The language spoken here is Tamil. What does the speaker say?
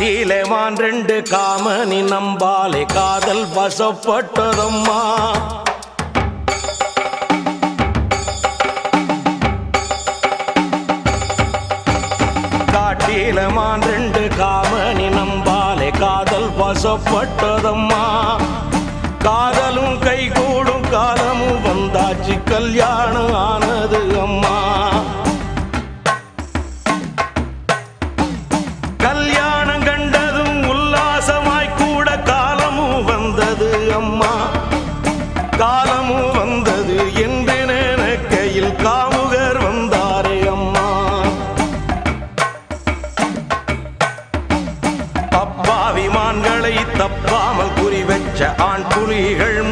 காட்டிலே ரெண்டு காமனி நம்பாலே காதல் வசப்பட்டதம்மா. காட்டிலமான் ரெண்டு காமனி நம்பாலே காதல் வசப்பட்டதம்மா. காதலும் கைகூடும் காலமும் வந்தாச்சு கல்யாணம் ஆனது அம்மா. அம்மா. காலமும் வந்தது என்று நினைக்கையில் காமுகர் வந்தாரே அம்மா. அப்பாவி மான்களை தப்பாமல் குறி வச்ச ஆண் புலிகள்